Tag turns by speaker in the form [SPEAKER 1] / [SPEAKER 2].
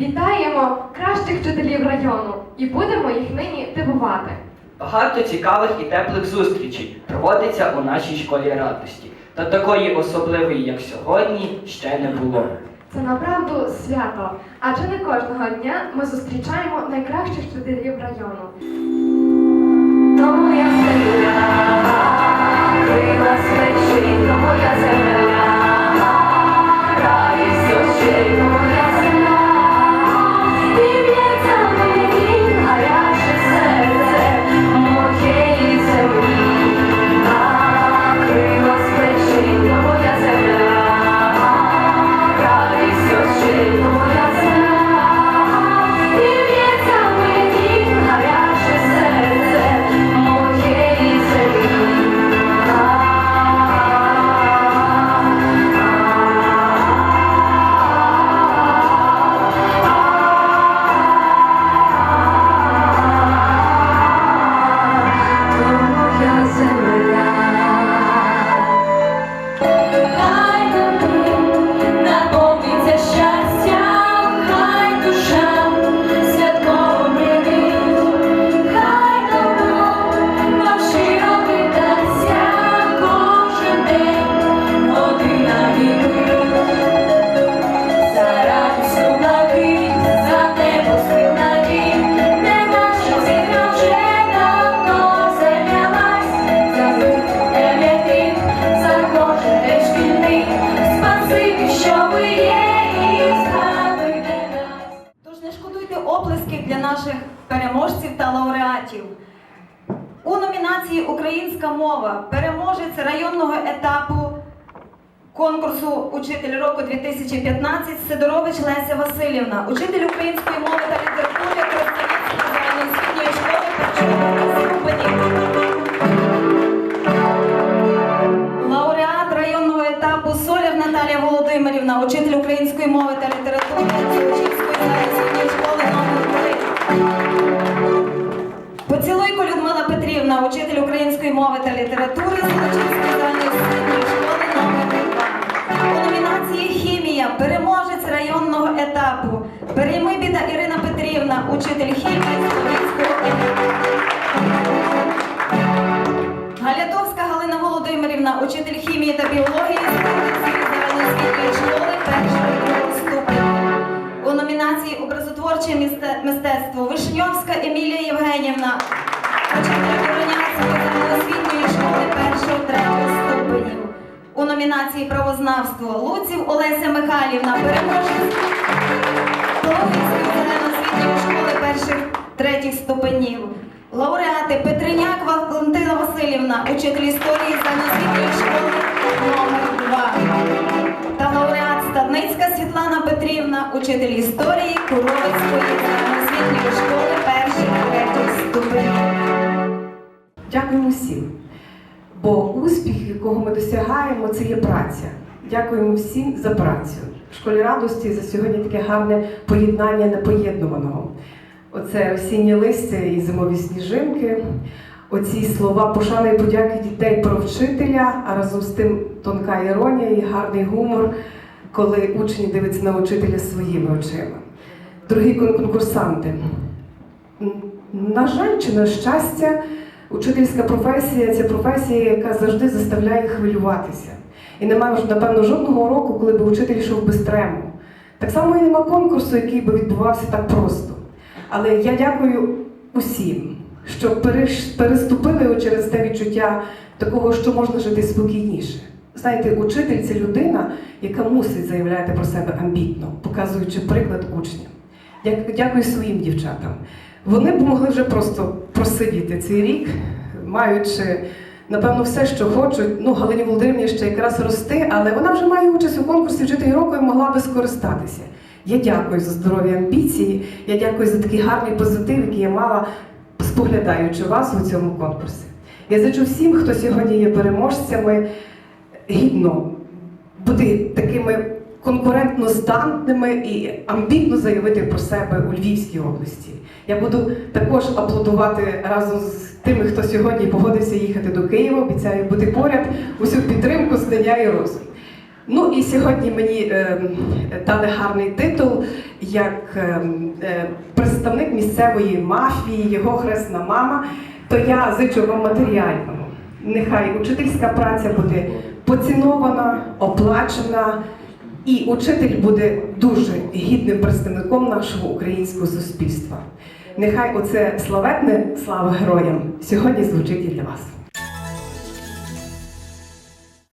[SPEAKER 1] Вітаємо кращих вчителів району і будемо їх нині дивувати.
[SPEAKER 2] Багато цікавих і теплих зустрічей проводиться у нашій школі радості. Та такої особливої, як сьогодні, ще не було.
[SPEAKER 1] Це направду свято, адже не кожного дня ми зустрічаємо найкращих вчителів району.
[SPEAKER 3] Тому я земля, крила свечі, тому я земля,
[SPEAKER 4] У номінації Українська мова переможець районного етапу конкурсу Учитель року 2015 Сидорович Леся Васильівна, учитель української мови та літератури загальноосвітньої школи першого. Лауреат районного етапу Соляр Наталія Володимирівна, учитель української мови та літератури Людмила учитель української мови та літератури Золочівської загальноосвітньої школи номер 2. У номінації Хімія переможець районного етапу. Переймибіда Ірина Петрівна, учитель хімії Золочівського Галятовська Галина Володимирівна, учитель хімії та біології Золотівської загальноосвітньої школи першого. У номінації Образотворче мистецтво Вишньовська Емілія Євгенівна, Воронянської номінації Правознавство Луців Олеся Михайлівна, переможець Пологівської загальноосвітньої школи перших третіх ступенів. Лауреати Петриняк Валентина Васильівна, учитель історії загальноосвітньої школи номер 2 Та лауреат Стадницька Світлана Петрівна, учитель історії Куровицької загальноосвітньої школи перших третіх ступенів.
[SPEAKER 5] Дякуємо всім. Бо успіх, якого ми досягаємо, це є праця. Дякуємо всім за працю. В школі радості за сьогодні таке гарне поєднання непоєднуваного. Оце осіннє листя і зимові сніжинки, оці слова пошани і подяки дітей про вчителя, а разом з тим тонка іронія і гарний гумор, коли учні дивляться на учителя своїми очима. Дорогі конкурсанти, на жаль, чи на щастя, учительська професія це професія, яка завжди заставляє хвилюватися. І немає напевно, жодного року, коли б учитель йшов без трему. Так само і нема конкурсу, який би відбувався так просто. Але я дякую усім, що переступили через те відчуття такого, що можна жити спокійніше. Знаєте, учитель це людина, яка мусить заявляти про себе амбітно, показуючи приклад учням. Дя- Дякую своїм дівчатам. Вони б могли вже просто просидіти цей рік, маючи, напевно, все, що хочуть. Ну, Галині Володимирівні ще якраз рости, але вона вже має участь у конкурсі вчитель року і могла би скористатися. Я дякую за здорові амбіції, я дякую за такий гарний позитив, який я мала, споглядаючи вас у цьому конкурсі. Я зичу всім, хто сьогодні є переможцями, гідно бути такими конкурентно здатними і амбітно заявити про себе у Львівській області. Я буду також аплодувати разом з тими, хто сьогодні погодився їхати до Києва. Обіцяю бути поряд усю підтримку, знання і розум. Ну і сьогодні мені ем, дали гарний титул як ем, е, представник місцевої мафії, його хресна мама. То я зичу вам матеріального. Нехай учительська праця буде поцінована, оплачена, і учитель буде дуже гідним представником нашого українського суспільства. Нехай оце славетне слава героям сьогодні звучить і для вас.